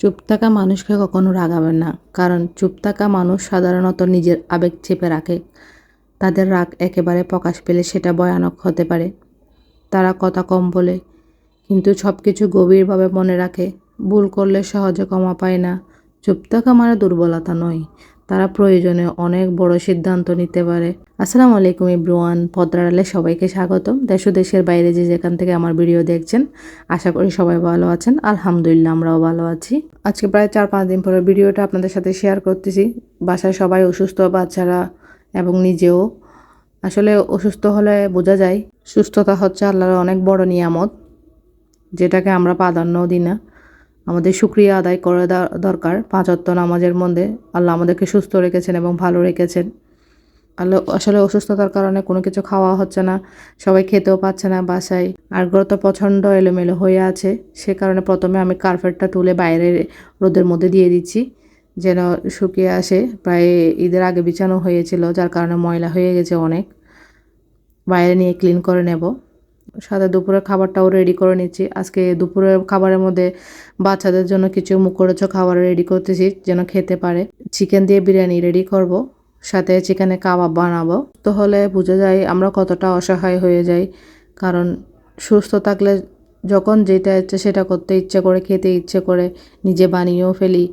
চুপ থাকা মানুষকে কখনো রাগাবেন না, কারণ চুপ থাকা মানুষ সাধারণত নিজের আবেগ চেপে রাখে। তাদের রাগ একেবারে প্রকাশ পেলে সেটা ভয়ানক হতে পারে। তারা কথা কম বলে, কিন্তু সব কিছু গভীরভাবে মনে রাখে। ভুল করলে সহজে ক্ষমা পায় না। চুপ থাকা মানে দুর্বলতা নয় তারা প্রয়োজনে অনেক বড় সিদ্ধান্ত নিতে পারে। আসসালামু আলাইকুম ইব্রুয়ান পদ্রালে সবাইকে স্বাগতম। দেশ ও দেশের বাইরে যে যেখান থেকে আমার ভিডিও দেখছেন, আশা করি সবাই ভালো আছেন। আলহামদুলিল্লাহ, আমরাও ভালো আছি। আজকে প্রায় চার পাঁচ দিন পরে ভিডিওটা আপনাদের সাথে শেয়ার করতেছি। বাসায় সবাই অসুস্থ, বাচ্চারা এবং নিজেও। আসলে অসুস্থ হলে বোঝা যায়, সুস্থতা হচ্ছে আল্লাহর অনেক বড় নিয়ামত, যেটাকে আমরা প্রাধান্যও দিই না। আমাদের সুক্রিয়া আদায় করা দরকার। পাঁচ অত্ত নামাজের মধ্যে আল্লাহ আমাদেরকে সুস্থ রেখেছেন এবং ভালো রেখেছেন। আল্লাহ আসলে অসুস্থতার কারণে কোনো কিছু খাওয়া হচ্ছে না, সবাই খেতেও পাচ্ছে না বাসায়। আর ঘর তো প্রচণ্ড এলোমেলো হয়ে আছে, সে কারণে প্রথমে আমি কার্পেটটা তুলে বাইরে রোদের মধ্যে দিয়ে দিচ্ছি, যেন শুকিয়ে আসে। প্রায় ঈদের আগে বিছানো হয়েছিল, যার কারণে ময়লা হয়ে গেছে অনেক। বাইরে নিয়ে ক্লিন করে নেব। সাথে দুপুরের খাবারটাও রেডি করে নিচ্ছি। আজকে দুপুরের খাবারের মধ্যে বাচ্চাদের জন্য কিছু মুখরোচ খাবার রেডি করতেছি, যেন খেতে পারে। চিকেন দিয়ে বিরিয়ানি রেডি করব, সাথে চিকেনে কাবাব বানাবো। তো হলে বোঝা যায় আমরা কতটা অসহায় হয়ে যাই, কারণ সুস্থ থাকলে যখন যেটা ইচ্ছে সেটা করতে ইচ্ছে করে, খেতে ইচ্ছে করে, নিজে বানিয়েও ফেলি।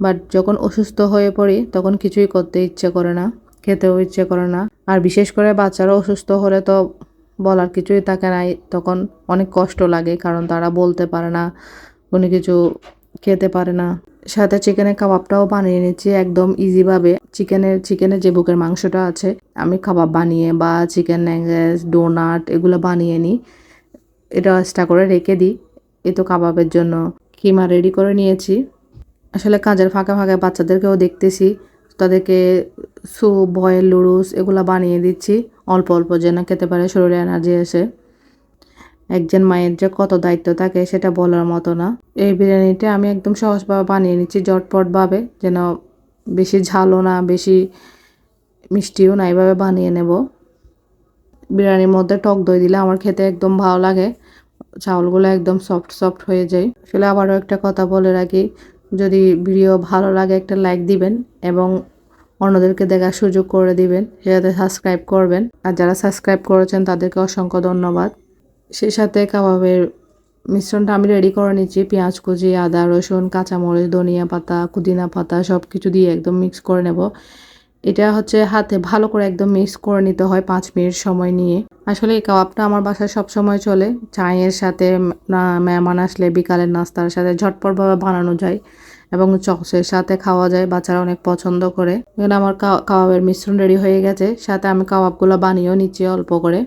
বাট যখন অসুস্থ হয়ে পড়ি, তখন কিছুই করতে ইচ্ছে করে না, খেতেও ইচ্ছে করে না। আর বিশেষ করে বাচ্চারা অসুস্থ হলে তো বলার কিছুই থাকে নাই। তখন অনেক কষ্ট লাগে, কারণ তারা বলতে পারে না, কোনো কিছু খেতে পারে না। সাথে চিকেনের কাবাবটাও বানিয়ে নিচ্ছি একদম ইজিভাবে চিকেনের চিকেনের যে বুকের মাংসটা আছে, আমি কাবাব বানিয়ে বা চিকেন ন্যাঙ্গেস ডোনাট এগুলো বানিয়ে নিই। এটা এক্সট্রা করে রেখে দিই, এ তো কাবাবের জন্য। কিমা রেডি করে নিয়েছি। আসলে কাজের ফাঁকে ফাঁকে বাচ্চাদেরকেও দেখতেছি তাদেরকে স্যুপ বয়েল লুডুস এগুলো বানিয়ে দিচ্ছি। অল্প অল্প যেন খেতে পারে শরীরে এনার্জি এসে একজন মায়ের যে কত দায়িত্ব থাকে সেটা বলার মতো না। এই বিরিয়ানিটা আমি একদম সহজভাবে বানিয়ে নিচ্ছি জটপটভাবে যেন বেশি ঝালও না, বেশি মিষ্টিও না এইভাবে বানিয়ে নেব। বিরিয়ানির মধ্যে টক দই দিলে আমার খেতে একদম ভালো লাগে। চাউলগুলো একদম সফট সফট হয়ে যায়। আসলে আবারও একটা কথা বলে রাখি যদি ভিডিও ভালো লাগে একটা লাইক দিবেন এবং অন্যদেরকে দেখার সুযোগ করে দিবেন সেটাতে সাবস্ক্রাইব করবেন। আর যারা সাবস্ক্রাইব করেছেন, তাদেরকে অসংখ্য ধন্যবাদ। সেই সাথে কাবাবের মিশ্রণটা আমি রেডি করে নিচ্ছি। পেঁয়াজ কুচি, আদা, রসুন, কাঁচামরিচ, ধনিয়া পাতা, পুদিনা পাতা সব কিছু দিয়ে একদম মিক্স করে নেব। এটা হচ্ছে হাতে ভালো করে একদম মিক্স করে নিতে হয় পাঁচ মিনিট সময় নিয়ে। আসলে এই কাবাবটা আমার বাসায় সব সময় চলে। চায়ের সাথে মেহমান আসলে বিকালের নাস্তার সাথে ঝটপটভাবে বানানো যায় এবং চকসের সাথে খাওয়া যায়, বাচ্চারা অনেক পছন্দ করে। এখানে আমার কাবাবের মিশ্রণ রেডি হয়ে গেছে। সাথে আমি কাবাবগুলো বানিয়েও নিচ্ছি অল্প করে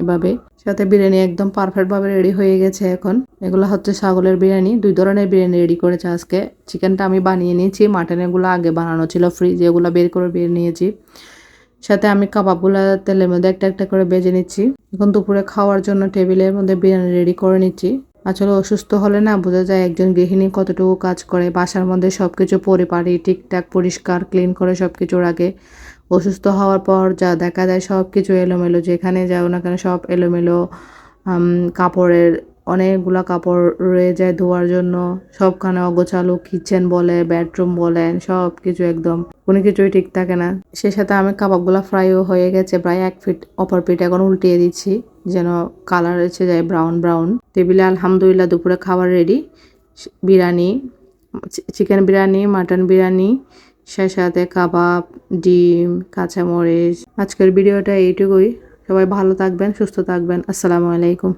এভাবে। সাথে বিরিয়ানি একদম পারফেক্টভাবে রেডি হয়ে গেছে এখন। এগুলো হচ্ছে ছাগলের বিরিয়ানি। দুই ধরনের বিরিয়ানি রেডি করেছে আজকে। চিকেনটা আমি বানিয়ে নিয়েছি। মাটন এগুলো আগে বানানো ছিল ফ্রিজে এগুলো বের করে বের নিয়েছি। সাথে আমি কাবাবগুলো তেলের মধ্যে একটা একটা করে বেজে নিচ্ছি। এখন দুপুরে খাওয়ার জন্য টেবিলের মধ্যে বিরিয়ানি রেডি করে নিচ্ছি। আসলে অসুস্থ হলে না বোঝা যায় একজন গৃহিণী কতটুকু কাজ করে, বাসার মধ্যে সব কিছু পরিপাটি, ঠিকঠাক, পরিষ্কার, ক্লিন করে সব কিছু রাখে অসুস্থ হওয়ার পর যা দেখা যায় সব কিছু এলোমেলো, যেখানে যাও না কেন সব এলোমেলো কাপড়ের অনেকগুলা কাপড় রয়ে যায় ধোয়ার জন্য, সবখানে অগোছালো কিচেন বলে বেডরুম বলেন সব কিছু একদম কোনো কিছুই ঠিক থাকে না। সে সাথে আমি কাবাবগুলো ফ্রাইও হয়ে গেছে, প্রায় এক ফিট অপর পিঠ এখন উল্টিয়ে দিচ্ছি, যেন কালার এসে যায় ব্রাউন ব্রাউন টেবিলে আলহামদুলিল্লাহ দুপুরে খাবার ready biryani chicken biryani mutton biryani সে সাথে কাবাব, ডিম, কাঁচামরিচ। আজকের ভিডিওটা এইটুকুই। সবাই ভালো থাকবেন, সুস্থ থাকবেন। আসসালামু আলাইকুম।